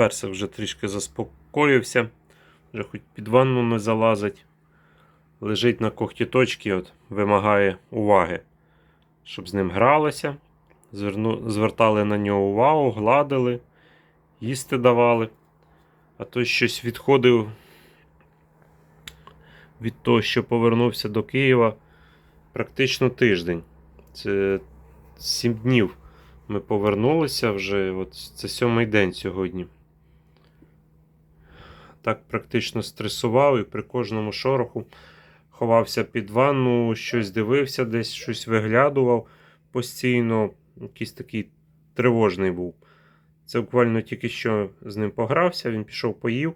Персик вже трішки заспокоївся, вже хоч під ванну не залазить. Лежить на когтіточці, от, вимагає уваги, щоб з ним гралися. Зверну, звертали на нього увагу, гладили, їсти давали. А той щось відходив від того, що повернувся до Києва практично тиждень. Це 7 днів ми повернулися вже. От це сьомий день сьогодні. Так практично стресував і при кожному шороху ховався під ванну, щось дивився, десь щось виглядував постійно. Якийсь такий тривожний був. Це буквально тільки що з ним погрався, він пішов поїв,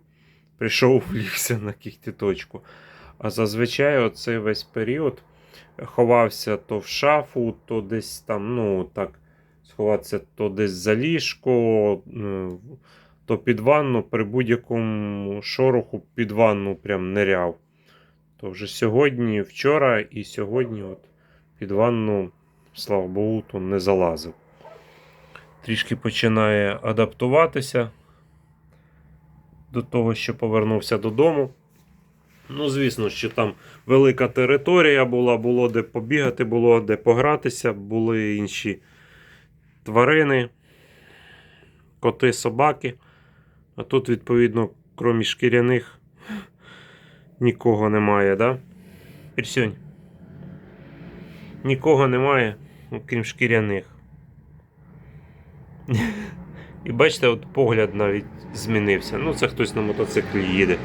прийшов, влігся на кіхтіточку. А зазвичай оцей весь період ховався то в шафу, то десь там, ну так, сховатися то десь за ліжко, е, то під ванну, при будь-якому шороху під ванну прям ниряв. То вже сьогодні, вчора і сьогодні от під ванну, слава Богу, то не залазив. Трішки починає адаптуватися до того, що повернувся додому. Ну, звісно, що там велика територія була, було де побігати, було де погратися, були інші тварини, коти, собаки. А тут, відповідно, крім шкіряних, нікого немає, да? Пірсюнь. Нікого немає, окрім шкіряних. І бачите, от погляд навіть змінився. Ну, це хтось на мотоциклі їде.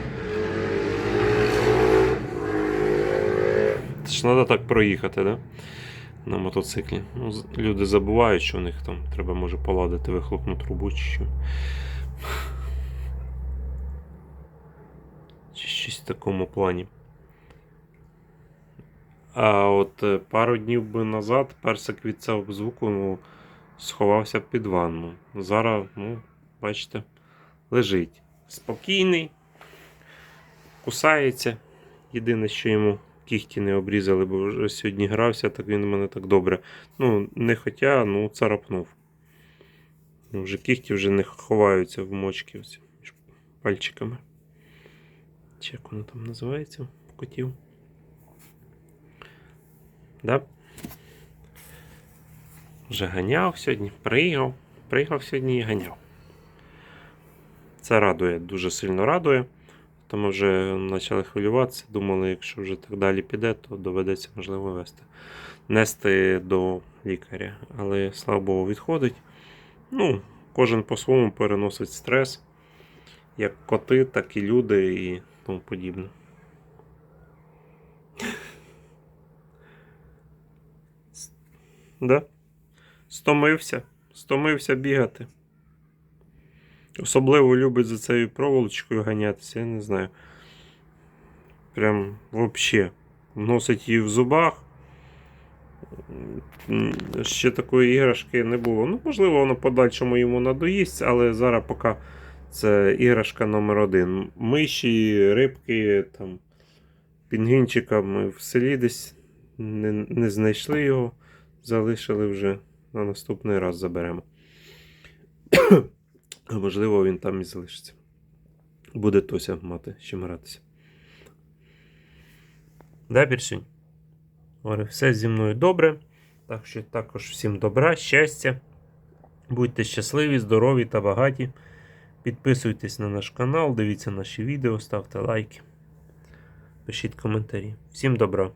Це ж треба так проїхати, да? На мотоциклі. Ну, люди забувають, що у них там треба може поладити вихлопну трубу чи що. Щось в такому плані. А от е, пару днів би назад персик від цього звуку ну, сховався під ванну. Зараз, ну, бачите, лежить. Спокійний, кусається. Єдине, що йому кіхті не обрізали, бо вже сьогодні грався, так він мене так добре. Ну, не хотя, ну, царапнув. Ну, Вже кіхті вже не ховаються в мочки ось пальчиками. Чи як воно там називається? Котів. Да? Вже ганяв сьогодні, пригав, пригав сьогодні і ганяв. Це радує, дуже сильно радує. Тому вже почали хвилюватися. Думали, якщо вже так далі піде, то доведеться, можливо, вести. Нести до лікаря. Але, слава Богу, відходить. Ну, кожен по-своєму переносить стрес. Як коти, так і люди і тому подібне. Да? Стомився. Стомився бігати. Особливо любить за цією проволочкою ганятися, я не знаю. Прям вообще. Носить її в зубах. Ще такої іграшки не було. Ну, можливо, воно подальшому йому надоїсть, але зараз поки це іграшка номер один. Миші, рибки, там, пінгвінчика ми в селі десь не, не знайшли його, залишили вже на наступний раз заберемо. Можливо, він там і залишиться. Буде Тося мати з чим гратися. Да, Бірсюнь? Говорю, все зі мною добре. Так що також всім добра, щастя. Будьте щасливі, здорові та багаті. Підписуйтесь на наш канал, дивіться наші відео, ставте лайки. Пишіть коментарі. Всім добра!